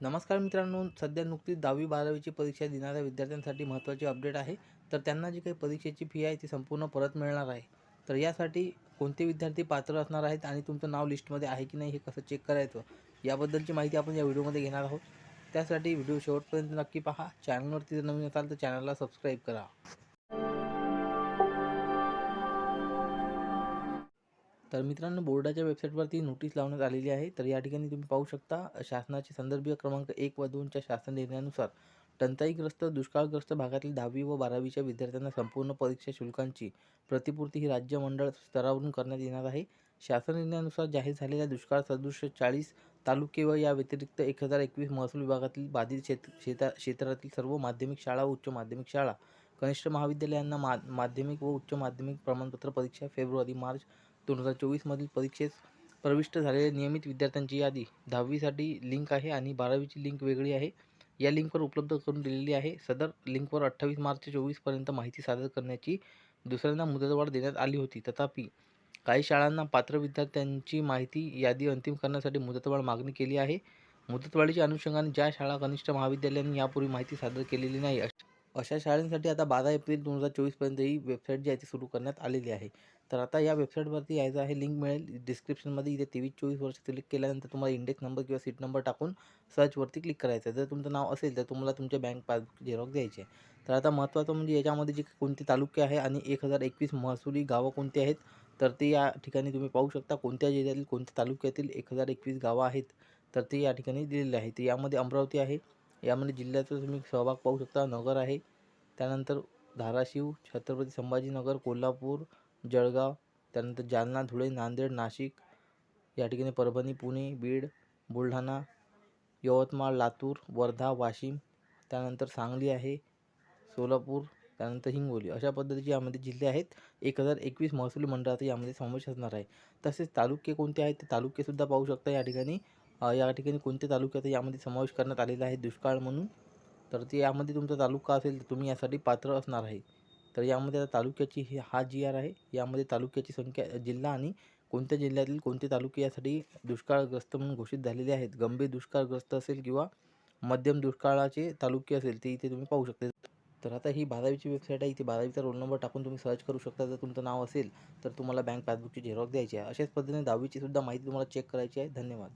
नमस्कार मित्रांनो सध्या नुकतीच दहावी बारावीची परीक्षा देणाऱ्या विद्यार्थ्यांसाठी महत्त्वाची अपडेट आहे. तर त्यांना जी काही परीक्षेची फी आहे ती संपूर्ण परत मिळणार आहे. तर यासाठी कोणते विद्यार्थी पात्र असणार आहेत आणि तुमचं नाव लिस्टमध्ये आहे की नाही हे कसं चेक करायचं याबद्दलची माहिती आपण या व्हिडिओमध्ये घेणार आहोत. त्यासाठी व्हिडिओ शेवटपर्यंत नक्की पहा. चॅनलवरती जर नवीन असाल तर चॅनलला सबस्क्राईब करा. तर मित्रांनो बोर्डाच्या वेबसाईटवरती नोटीस लावण्यात आलेली आहे. तर या ठिकाणी तुम्ही पाहू शकता शासनाचे संदर्भीय क्रमांक एक व दोनच्या शासन निर्णयानुसार टंचाईग्रस्त दुष्काळग्रस्त भागातील दहावी व बारावीच्या विद्यार्थ्यांना संपूर्ण परीक्षा शुल्कांची प्रतिपूर्ती ही राज्य मंडळ स्तरावरून करण्यात येणार आहे. शासन निर्णयानुसार जाहीर झालेल्या दुष्काळ सदृश चाळीस तालुके व या व्यतिरिक्त एक हजार एकवीस महसूल विभागातील बाधित क्षेत्र क्षेत्रा क्षेत्रातील सर्व माध्यमिक शाळा व उच्च माध्यमिक शाळा कनिष्ठ महाविद्यालयांना मा माध्यमिक व उच्च माध्यमिक प्रमाणपत्र परीक्षा फेब्रुवारी मार्च दोन हजार चोवीसमधील परीक्षेस प्रविष्ट झालेल्या नियमित विद्यार्थ्यांची यादी दहावीसाठी लिंक आहे आणि बारावीची लिंक वेगळी आहे. या लिंकवर उपलब्ध करून दिलेली आहे. सदर लिंकवर अठ्ठावीस मार्च चोवीसपर्यंत माहिती सादर करण्याची दुसऱ्यांदा मुदतवाढ देण्यात आली होती. तथापि काही शाळांना पात्र विद्यार्थ्यांची माहिती यादी अंतिम करण्यासाठी मुदतवाढ मागणी केली आहे. मुदतवाढीच्या अनुषंगाने ज्या शाळा कनिष्ठ महाविद्यालयांनी यापूर्वी माहिती सादर केलेली नाही अशा शाळांसाठी आता बारा एप्रिल दोन हजार चोवीसपर्यंत ही वेबसाईट जी आहे ती सुरू करण्यात आलेली आहे. तर आता या वेबसाईटवरती यायचं आहे लिंक मिळेल. डिस्क्रिप्शनमध्ये इथे तेवीस चोवीस वर्ष सिलेक्ट केल्यानंतर तुम्हाला इंडेक्स नंबर किंवा सीट नंबर टाकून सर्चवरती क्लिक करायचं आहे. जर तुमचं नाव असेल तर तुम्हाला तुमच्या बँक पासबुक झेरॉक्स द्यायचे तर आता महत्त्वाचं म्हणजे याच्यामध्ये जे कोणते तालुके आहे आणि एक हजार एकवीस महसुली गावं कोणती आहेत? तर ते या ठिकाणी तुम्ही पाहू शकता. कोणत्या जिल्ह्यातील कोणत्या तालुक्यातील एक हजार एकवीस गावं आहेत? तर ते या ठिकाणी दिलेले आहे. तर यामध्ये अमरावती आहे यामध्ये जिल्ह्याचा तुम्ही सहभाग पाहू शकता. नगर आहे. त्यानंतर धाराशिव छत्रपती संभाजीनगर कोल्हापूर जळगाव त्यानंतर जालना धुळे नांदेड नाशिक या ठिकाणी परभणी पुणे बीड बुलढाणा यवतमाळ लातूर वर्धा वाशिम त्यानंतर सांगली आहे सोलापूर त्यानंतर हिंगोली. अशा पद्धतीचे यामध्ये जिल्हे आहेत. एक हजार एकवीस महसूल मंडळाचा यामध्ये समावेश असणार आहे. तसेच तालुके कोणते आहेत? ते तालुकेसुद्धा पाहू शकता या ठिकाणी. या ठिकाणी कोणते तालुक्यात यामध्ये समावेश करण्यात आलेला आहे दुष्काळ म्हणून? तर ते यामध्ये तुमचा तालुका असेल तर तुम्ही यासाठी पात्र असणार आहे. तर यामध्ये आता तालुक्याची ही हा जी आर आहे यामध्ये तालुक्याची संख्या जिल्हा आणि कोणत्या जिल्ह्यातील कोणते तालुके यासाठी दुष्काळग्रस्त म्हणून घोषित झालेले आहेत? गंभीर दुष्काळग्रस्त असेल किंवा मध्यम दुष्काळाचे तालुके असेल ते इथे तुम्ही पाहू शकता. तर आता ही बारावीची वेबसाईट आहे. इथे बारावीचा रोल नंबर टाकून तुम्ही सर्च करू शकता. जर तुमचं नाव असेल तर तुम्हाला बँक पासबुकची झेरॉक्स द्यायची आहे. अशाच पद्धतीने दहावीची सुद्धा माहिती तुम्हाला चेक करायची आहे. धन्यवाद.